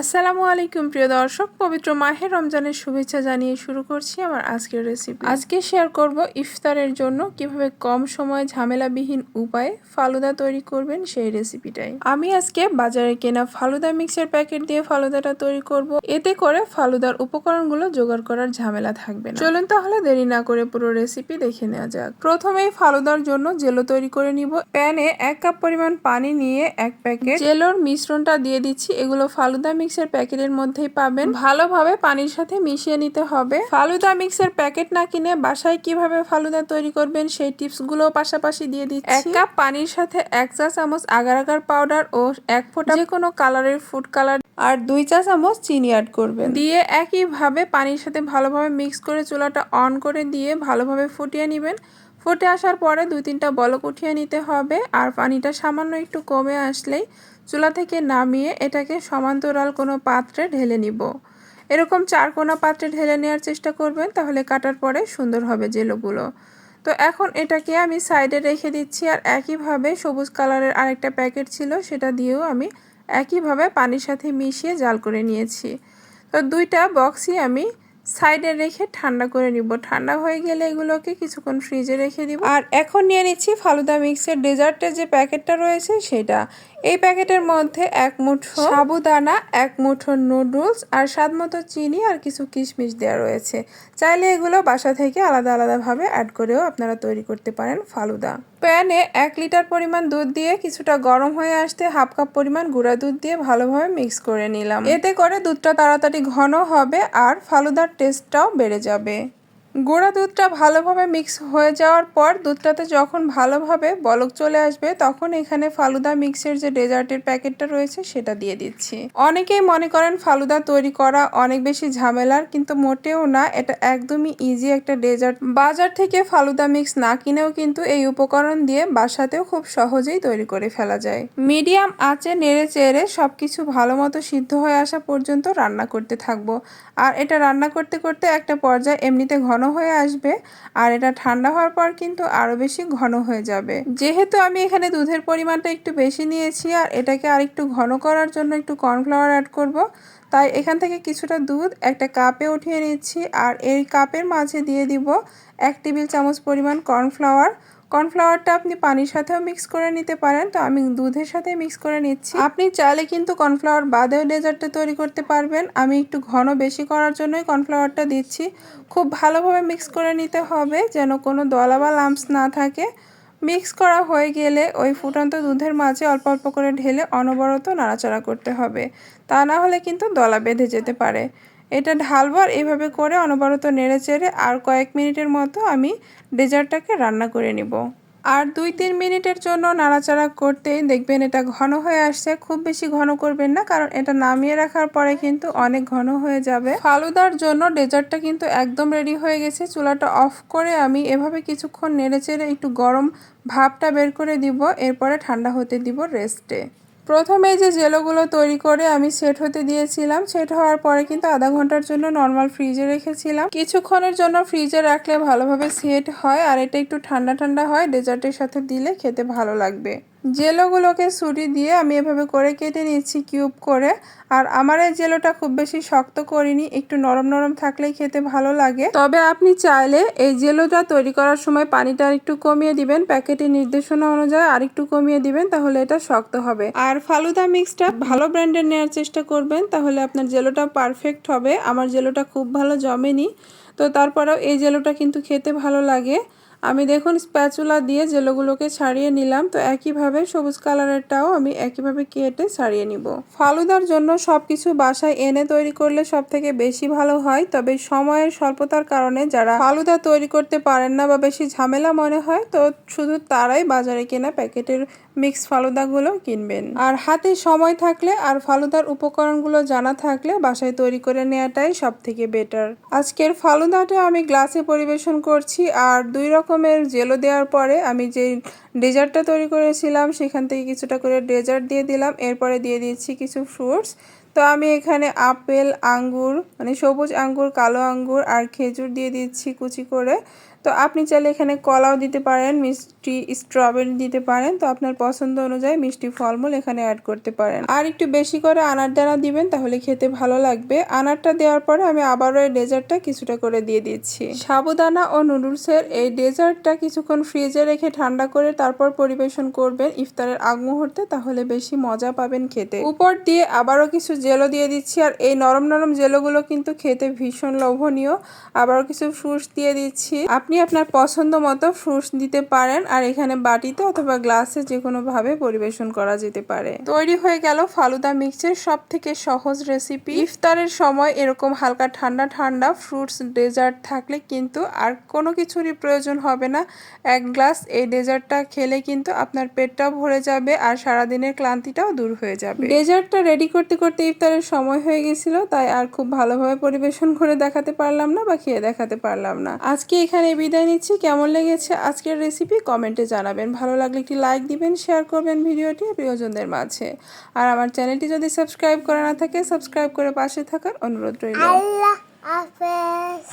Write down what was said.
আসসালামু আলাইকুম, প্রিয় দর্শক। পবিত্র মাহের রমজানের শুভেচ্ছা জানিয়ে শুরু করছি আমার আজকের রেসিপি আজকে শেয়ার করব ইফতারের জন্য কীভাবে কম সময়ে ঝামেলাবিহীন উপায়ে ফালুদা তৈরি করবেন সেই রেসিপিটাই আমি আজকে বাজারে কেনা ফালুদা মিক্সের প্যাকেট দিয়ে ফালুদাটা তৈরি করব। এতে করে ফালুদার উপকরণগুলো জোগাড় করার ঝামেলা থাকবে না। চলুন তাহলে দেরি না করে পুরো রেসিপি দেখে নেওয়া যাক। প্রথমেই ফালুদার জন্য জেলো তৈরি করে নিব। প্যানে এক কাপ পরিমাণ পানি নিয়ে এক প্যাকেট জেলোর মিশ্রণটা দিয়ে দিচ্ছি। এগুলো ফালুদা মিক্সের প্যাকেটের মধ্যেই পাবেন। ভালোভাবে পানির সাথে মিশিয়ে নিতে হবে। ফালুদা মিক্সের প্যাকেট না কিনে বাসায় কীভাবে ফালুদা তৈরি করবেন সেই টিপসগুলো পাশাপাশি দিয়ে দিচ্ছি। এক কাপ পানির সাথে এক চা চামচ আগার আগার পাউডার ও এক ফোঁটা যে কোনো কালারের ফুড কালার আর দুই চা চামচ চিনি অ্যাড করবেন। দিয়ে একইভাবে পানির সাথে ভালোভাবে মিক্স করে চুলাটা অন করে দিয়ে ভালোভাবে ফুটিয়ে নেবেন। ফুটে আসার পরে দুই তিনটা বলক উঠিয়ে নিতে হবে আর পানিটা সামান্য একটু কমে আসলেই চুলা থেকে নামিয়ে এটাকে সমান্তরাল কোনো পাত্রে ঢেলে নিব। এরকম চার কোনা পাত্রে ঢেলে নেওয়ার চেষ্টা করবেন, তাহলে কাটার পরে সুন্দর হবে জেলোগুলো। তো এখন এটাকে আমি সাইডে রেখে দিচ্ছি আর একইভাবে সবুজ কালারের আরেকটা প্যাকেট ছিল, সেটা দিয়েও আমি একইভাবে পানির সাথে মিশিয়ে জাল করে নিয়েছি। তো দুইটা বক্সই আমি সাইডে রেখে ঠান্ডা করে নিব। ঠান্ডা হয়ে গেলে এগুলোকে কিছুক্ষণ ফ্রিজে রেখে দিব। আর এখন নিয়ে নিচ্ছি ফালুদা মিক্সের ডেজার্টের যে প্যাকেটটা রয়েছে সেটা। এই প্যাকেটের মধ্যে এক মুঠো সাবুদানা, এক মুঠো নুডলস আর স্বাদ মতো চিনি আর কিছু কিশমিশ দেওয়া রয়েছে। চাইলে এগুলো বাসা থেকে আলাদা আলাদাভাবে অ্যাড করেও আপনারা তৈরি করতে পারেন ফালুদা। প্যানে এক লিটার পরিমাণ দুধ দিয়ে কিছুটা গরম হয়ে আসতে হাফ কাপ পরিমাণ গুঁড়া দুধ দিয়ে ভালোভাবে মিক্স করে নিলাম। এতে করে দুধটা তাড়াতাড়ি ঘন হবে আর ফালুদার টেস্টটাও বেড়ে যাবে। গুঁড়া দুধটা ভালোভাবে মিক্স হয়ে যাওয়ার পর দুধটাতে যখন ভালোভাবে বলক চলে আসবে, তখন এখানে ফালুদা মিক্সের যে ডেজার্টের প্যাকেটটা রয়েছে সেটা দিয়ে দিচ্ছি। অনেকেই মনে করেন ফালুদা তৈরি করা অনেক বেশি ঝামেলার, কিন্তু মোটেও না, এটা একদমই ইজি একটা ডেজার্ট বাজার থেকে ফালুদা মিক্স না কিনেও কিন্তু এই উপকরণ দিয়ে বাসাতেও খুব সহজেই তৈরি করে ফেলা যায়। মিডিয়াম আঁচে নেড়ে চেড়ে সবকিছু ভালো মতো সিদ্ধ হয়ে আসা পর্যন্ত রান্না করতে থাকব। আর এটা রান্না করতে করতে একটা পর্যায়ে এমনিতে ঘন ঘন হয়ে আসবে, আর এটা ঠান্ডা হওয়ার পর কিন্তু আরও বেশি ঘন হয়ে যাবে। যেহেতু আমি এখানে দুধের পরিমাণটা একটু বেশি নিয়েছি, আর এটাকে আর একটু ঘন করার জন্য একটু কর্নফ্লাওয়ার অ্যাড করব, তাই এখান থেকে কিছুটা দুধ একটা কাপে উঠিয়ে নিচ্ছি, আর এই কাপের মাঝে দিয়ে দিব এক টেবিল চামচ পরিমাণ কর্নফ্লাওয়ার। কর্নফ্লাওয়ারটা আপনি পানির সাথেও মিক্স করে নিতে পারেন। তো আমি দুধের সাথে মিক্স করে নিচ্ছি। আপনি চাইলে কিন্তু কর্নফ্লাওয়ার বাদেও ডেজার্টটা তৈরি করতে পারবেন। আমি একটু ঘন বেশি করার জন্যই কর্নফ্লাওয়ারটা দিচ্ছি। খুব ভালোভাবে মিক্স করে নিতে হবে যেন কোনো দলা বা লাম্পস না থাকে। মিক্স করা হয়ে গেলে ওই ফুটন্ত দুধের মাঝে অল্প অল্প করে ঢেলে অনবরত নাড়াচাড়া করতে হবে। তা না হলে কিন্তু দলা বেঁধে যেতে পারে। এটা ঢালবার, এভাবে করে অনবরত নেড়ে চেড়ে আর কয়েক মিনিটের মতো আমি ডেজার্টটাকে রান্না করে নিব। আর দুই তিন মিনিটের জন্য নাড়াচাড়া করতেই দেখবেন এটা ঘন হয়ে আসছে। খুব বেশি ঘন করবেন না, কারণ এটা নামিয়ে রাখার পরে কিন্তু অনেক ঘন হয়ে যাবে। ফালুদার জন্য ডেজার্টটা কিন্তু একদম রেডি হয়ে গেছে। চুলাটা অফ করে আমি এভাবে কিছুক্ষণ নেড়ে চেড়ে একটু গরম ভাবটা বের করে দিব। এরপরে ঠান্ডা হতে দিব রেস্টে। প্রথমে যে জেলোগুলো তৈরি করে আমি সেট হতে দিয়েছিলাম, সেট হওয়ার পরে কিন্তু আধা ঘণ্টার জন্য নর্মাল ফ্রিজে রেখেছিলাম। কিছুক্ষণের জন্য ফ্রিজে রাখলে ভালোভাবে সেট হয়, আর এটা একটু ঠান্ডা ঠান্ডা হয় ডেজার্টের সাথে দিলে খেতে ভালো লাগবে। জেলোগুলোকে ছুরি দিয়ে আমি এভাবে করে কেটে নিচ্ছি কিউব করে। আর আমার এই জেলোটা খুব বেশি শক্ত করিনি, একটু নরম নরম থাকলেই খেতে ভালো লাগে। তবে আপনি চাইলে এই জেলোটা তৈরি করার সময় পানিটা একটু কমিয়ে দিবেন, প্যাকেটের নির্দেশনা অনুযায়ী আর একটু কমিয়ে দিবেন, তাহলে এটা শক্ত হবে। আর ফালুদা মিক্সটা ভালো ব্র্যান্ডের নেওয়ার চেষ্টা করবেন, তাহলে আপনার জেলোটা পারফেক্ট হবে। আমার জেলোটা খুব ভালো জমেনি, তো তারপরেও এই জেলোটা কিন্তু খেতে ভালো লাগে। আমি দেখুন স্প্যাচুলা দিয়ে জেলোগুলোকে ছাড়িয়ে নিলাম, তো একইভাবে সবুজ কালারেরটাও আমি একইভাবে কেটে ছাড়িয়ে নিব। ফালুদার জন্য সব কিছু বাসায় এনে তৈরি করলে সব থেকে বেশি ভালো হয়, তবে সময়ের স্বল্পতার কারণে যারা ফালুদা তৈরি করতে পারেন না বা বেশি ঝামেলা মনে হয়, তো শুধু তারাই বাজারে কেনা প্যাকেটের মিক্স ফালুদাগুলো কিনবেন। আর হাতে সময় থাকলে আর ফালুদার উপকরণগুলো জানা থাকলে বাসায় তৈরি করে নেওয়াটাই সব থেকে বেটার। আজকের ফালুদাটা আমি গ্লাসে পরিবেশন করছি, আর দুই রকমের জেলো দেওয়ার পরে আমি যে ডেজার্টটা তৈরি করেছিলাম, সেখান থেকে কিছুটা করে ডেজার্ট দিয়ে দিলাম। এরপরে দিয়ে দিচ্ছি কিছু ফ্রুটস। তো আমি এখানে আপেল, আঙ্গুর মানে সবুজ আঙ্গুর, কালো আঙ্গুর আর খেজুর দিয়ে দিচ্ছি কুচি করে। তো আপনি চাইলে এখানে কলাও দিতে পারেন, মিস মিষ্টি স্ট্রবেরি দিতে পারেন। তো আপনার পছন্দ অনুযায়ী মিষ্টি ফলমূল এখানে অ্যাড করতে পারেন। আর একটু বেশি করে আনার দানা দিবেন, তাহলে খেতে ভালো লাগবে। আনারটা দেওয়ার পরে আমি আবারও এই ডেজার্টটা কিছুটা করে দিয়ে দিচ্ছি। সাবুদানা ও নুডলসের এই ডেজার্টটা কিছুক্ষণ ফ্রিজে রেখে ঠান্ডা করে তারপর পরিবেশন করবেন ইফতারের আগ মুহূর্তে, তাহলে বেশি মজা পাবেন খেতে। উপর দিয়ে আবারও কিছু জেলো দিয়ে দিচ্ছি। আর এই নরম নরম জেলোগুলো কিন্তু খেতে ভীষণ লোভনীয়। আবারও কিছু ফ্রুটস দিয়ে দিচ্ছি। আপনি আপনার পছন্দ মতো ফ্রুটস দিতে পারেন। আর এখানে বাটিতে অথবা গ্লাসে যে কোনো ভাবে পরিবেশন করা যেতে পারে। তৈরি হয়ে গেল ফালুদা মিক্সের সব থেকে সহজ রেসিপি ইফতারের সময় এরকম হালকা ঠান্ডা ঠান্ডা ফ্রুটস ডেজার্ট থাকলে কিন্তু আর কোনো কিছুরই প্রয়োজন হবে না। এক গ্লাস এই ডেজার্টটা খেলে কিন্তু আপনার পেটটাও ভরে যাবে আর সারাদিনের ক্লান্তিটাও দূর হয়ে যাবে। ডেজার্টটা রেডি করতে করতে ইফতারের সময় হয়ে গেছিল, তাই আর খুব ভালোভাবে পরিবেশন করে দেখাতে পারলাম না বা খেয়ে দেখাতে পারলাম না। আজকে এখানে বিদায় নিচ্ছি। কেমন লেগেছে আজকের রেসিপি কমেন্টে জানাবেন। ভালো লাগলে একটি লাইক দিবেন, শেয়ার করবেন ভিডিওটি প্রিয়জনদের মাঝে। আর আমার চ্যানেলটি যদি সাবস্ক্রাইব করা না থাকে, সাবস্ক্রাইব করে পাশে থাকার অনুরোধ রইল। আল্লাহ হাফেজ।